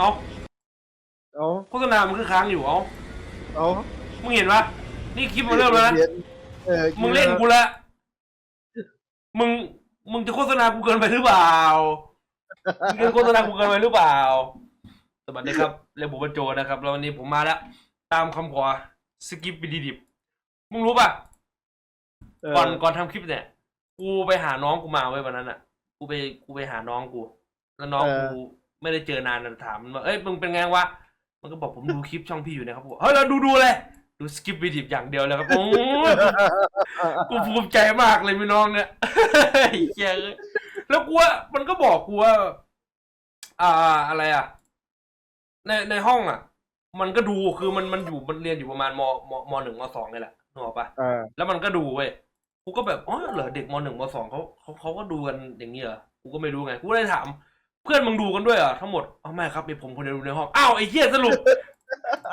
เอาเอาโฆษณามันคือค้างอยู่เอาเอามึงเห็นปะนี่คลิปมันเริ่มแล้วนะเออมึงเล่นกูละมึงมึงจะโฆษณากูเกินไปหรือเปล่ามึงจะโฆษณากูเกินไปหรือเปล่า สวัสดีครับเรียกผมว่าโจนะครับ แล้ววันนี้ผมมาแล้ว ตามคำขอสกิปวิดีดิบมึงรู้ป่ะเออก่อนก่อนทำคลิปเนี่ย กูไปหาน้องกูมาไว้ยวันนั้นอะ กูไปกูไปหาน้องกู แล้วน้องกู ไม่ได้เจอนานนะถามมันว่าเอ้ยมึงเป็นไงวะมันก็บอกผมดูคลิปช่องพี่อยู่นะครับผมเฮ้ยเราดูดูเลยดูสกิปวิดีอย่างเดียวเลยครับโอ้ยกูภูมิใจมากเลยพี่น้องเนี่ยไอ้เหี้ยเอ้ยแล้วกูว่ามันก็บอกกูว่า อ่าอะไรอะ ในในห้องอะ มันก็ดูคือมันมันอยู่มันเรียนอยู่ประมาณมมมหนึ่งมสองนี่แหละนึกออกปะเออแล้วมันก็ดูเว้ยกูก็แบบอ๋อเหรอเด็กมหนึ่งมสองเขาเขาเขาก็ดูกันอย่างนี้เหรอกูก็ไม่รู้ไงกูเลยถาม เพื่อนมึงดูกันด้วยเหรอทั้งหมดอ๋อไม่ครับมีผมคนเดียวดูในห้องอ้าวไอ้เหี้ยสรุป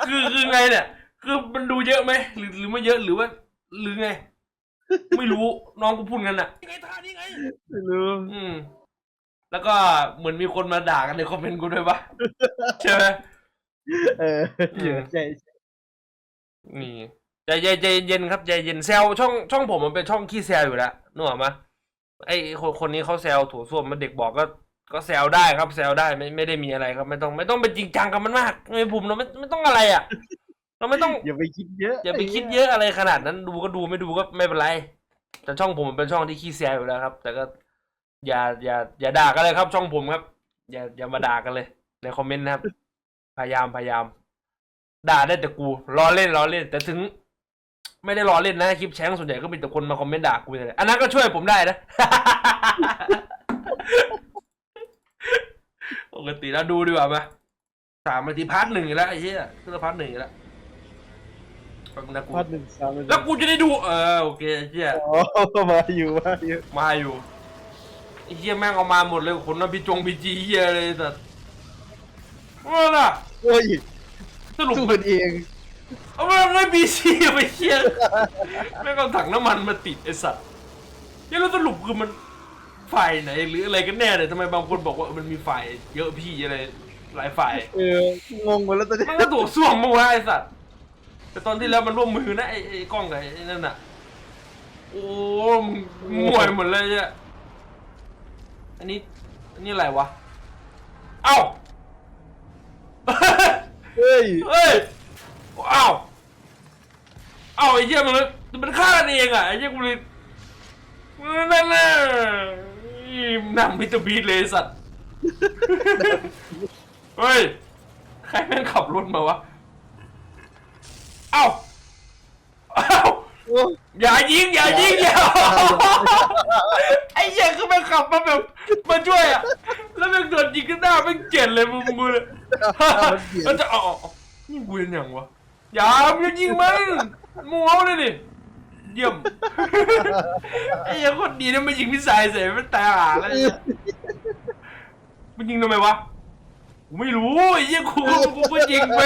คือคือไงเนี่ย คือมันดูเยอะไหมหรือหรือไม่เยอะหรือว่า หรือไง ไม่รู้น้องกูพูดกันน่ะไงท่านี่ไง ไม่รู้ อืม แล้วก็เหมือนมีคนมาด่ากันในคอมเมนต์กูด้วยปะ ใช่ไหม เออเยอะใจ นี่ใจใจใจเย็นครับใจเย็นแซวช่องช่องผมมันเป็นช่องขี้แซวอยู่แล้วนึกออกไหมไอ้คนคนนี้เขาแซวถั่วส้วมมันเด็กบอกก็ ก็แซวได้ครับแซวได้ไม่ไม่ได้มีอะไรครับ ไม่ต้องไม่ต้องเป็นจริงจังกับมันมากไม่ผมเราไม่ไม่ต้องอะไรอะ เราไม่ต้องอย่าไปคิดเยอะอย่าไปคิดเยอะอะไรขนาดนั้นดูก็ดูไม่ดูก็ไม่เป็นไรแต่ช่องผมมันเป็นช่องที่ขี้แซวอยู่แล้วครับ แต่ก็อย่าอย่าอย่าด่ากันเลยครับ ช่องผมครับ อย่าอย่ามาด่ากันเลย ในคอมเมนต์นะครับ พยายามพยายาม ด่าได้แต่กูล้อเล่นล้อเล่น แต่ถึง ไม่ได้ล้อเล่นนะคลิปแช้งส่วนใหญ่ก็มีแต่คนมาคอมเมนต์ด่ากูเลยอันนั้นก็ช่วยผมได้นะ ปกติแล้วดูดีกว่าไหมสามนาทีพาร์ทหนึ่งอีกแล้วไอ้เหี้ยคือพาร์ทหนึ่งอีกแล้วแป๊บนึงนะกูพัดหนึ่งสามแล้วกูจะได้ดู เออโอเคไอ้เหี้ย อ๋อมาอยู่มาอยู่มาอยู่ไอ้เหี้ยแม่งเอามาหมดเลยขนมาพีจงพีจีเหี้ยเลยแต่ว่าล่ะโอ้ยสรุปสู้กันเองเอามาไม่พีซีไปเหี้ยแม่งเอาถังน้ำมันมาติดไอ้สัตว์เหี้ยแล้วสรุปคือมัน ฝ่ายไหนหรืออะไรกันแน่เลยทำไมบางคนบอกว่ามันมีฝ่ายเยอะพี่อะไรหลายฝ่ายเอองงหมดแล้วตอนนี้มันก็ถูกส่วงมั้งวะไอ้สัตว์แต่ตอนที่แล้วมันร่วมมือนะไอ้ไอ้กล้องกับไอ้นั่นน่ะโอ้มึงมวยหมดเลยเนี่ยอันนี้อันนี้อะไรวะเอ้าเฮ้ยเฮ้ยเอ้าเอ้าไอ้เหี้ยมันมันฆ่ากันเองอะไอ้เหี้ยกูเลยนั่นน่ะ นำมิสเตอร์บีทเลยไอ้สัตว์ เฮ้ย ใครแม่งขับรถมาวะ เอ้า เอ้า โอ้อย่ายิงอย่ายิงอย่าไอ้เหี้ยคือแม่งขับมาแบบมาช่วยอะแล้วแม่งโดนยิงกันหน้าแม่งเจ็ดเลยมึงมือเลยแล้วจะเอาเอาเอานี่กูเป็นอย่างวะอย่ามึงอย่ายิงมันมัวเลยดิ เยี่ยมไอ้เหี้ยคนดีนะไม่ยิงพิสัยเสียมันตายห่าแล้วไอ้เหี้ยมันยิงทำไมวะกูไม่รู้ไอ้เหี้ยกูกูก็ยิงไป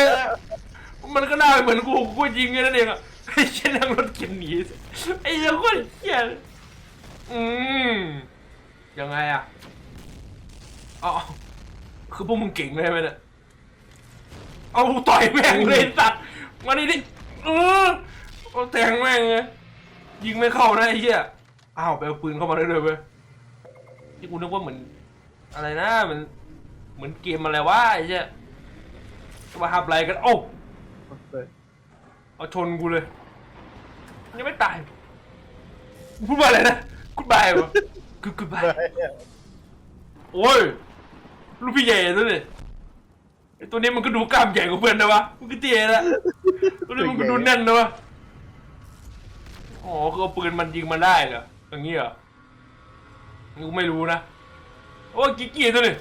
มันก็น่าเหมือนกูกูยิงแค่นั้นเองอะไอ้เชี่ยนั่งรถเข็นหนีไอ้เหี้ยโคนเหี้ยอืมยังไงอะอ๋อคือพวกมึงเก่งเลยไหมเนี่ยเอาต่อยแม่งเลยสัตว์มาดิดิเออเอาแทงแม่งเลย ยิงไม่เข้านะไอ้เหี้ยอ้าวไปเอาปืนเข้ามาได้เลยเว้ยที่กูนึกว่าเหมือน อะไรนะเหมือนเหมือนเกมอะไรวะไอ้เหี้ยมาหับอะไรกันโอ้าเอาชนกูเลยยังไม่ตายพูดว่าอะไรนะกูบายวะกูกูบายโอ้ยลูกพี่ใหญ่ตัวนี้ไอตัวนี้มันก็ดูกล้ามใหญ่กว่าเพื่อนนะวะมันก็เตี้ยนะตัวนี้มันก็ดูแน่นนะวะ อ๋อคือเอาปืนมันยิงมันได้เหรออย่างงี้เหรอกูไม่รู้นะโอ้ยกิ๊กกี้ตัวนี้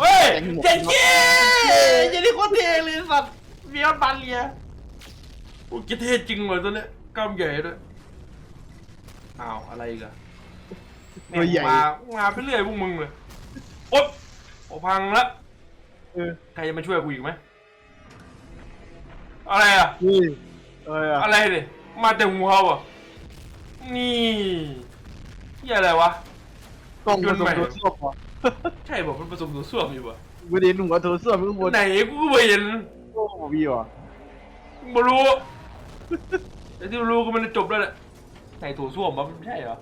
เฮ้ยเจ๊เจ๊เจ๊นี่โคตรเท่เลยสัตว์เมียบันเลียโอ้ยเท่จริงเลยตัวเนี้ยกล้ามใหญ่ด้วยอ้าวอะไรอีกันตัวใหญ่มามาไปเรื่อยพวกมึงเลยโอ๊ยโอ้พังละเออใครจะมาช่วยกูอีกไหมอะไรอะเฮ้ยอะไรอะอะไรเนี่ย มาแต่หัววะนี่นี่อะไรวะ กล้องผสมตัวส้วมเหรอใช่บอกมันผสมตัวส้วมอยู่วะอประเด็นหนุ่มเอาโทรศัพท์ข้างบนไหนกูก็ไม่เห็นโอ้โหพี่วะไม่รู้แต่ที่รู้ก็มันจะจบแล้วแหละไหนตัวส้วมวะมันไม่ใช่เหรอ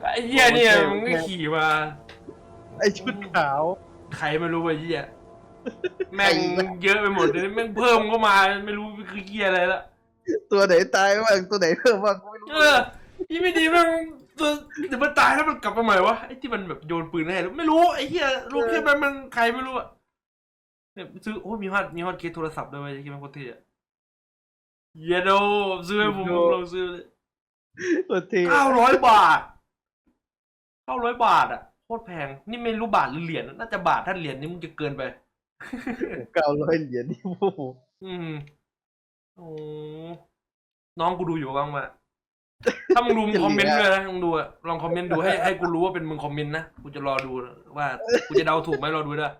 ไอ้เหี้ยเนี่ยมึงก็ขี่มา ไอชุดขาวใครไม่รู้ไอ้เหี้ยแม่งเยอะไปหมดเลยแม่งเพิ่มเข้ามาไม่รู้คือเหี้ยอะไรละ ตัวไหนตายบ้างตัวไหนเพิ่มบ้างกูไม่รู้เออพี่ไม่ดีแม่งตัวเดี๋ยวมันตายแล้วมันกลับมาใหม่วะไอ้ที่มันแบบโยนปืนให้แล้วไม่รู้ไอ้เหี้ยลูกแค่มันมันใครไม่รู้อะเนี่ยซื้อโอ้ยมีฮอตมีฮอตเคสโทรศัพท์ด้วยเว้ยที่มันโคตรเท่อะเยโดซื้อให้ผมลองซื้อเลยตัวเท่เก้าร้อยบาทเก้าร้อยบาทอะโคตรแพงนี่ไม่รู้บาทหรือเหรียญน่าจะบาทถ้าเหรียญนี่มึงจะเกินไปเก้าร้อยเหรียญนี่โอ้โหอืม โอ้น้องกูดูอยู่บ้างมาถ้ามึงดูมึงคอมเมนต์ด้วยนะมึงดูอะลองคอมเมนต์ดูให้ให้กูรู้ว่าเป็นมึงคอมเมนต์นะกูจะรอดูว่ากูจะเดาถูกไหมรอดูด้วย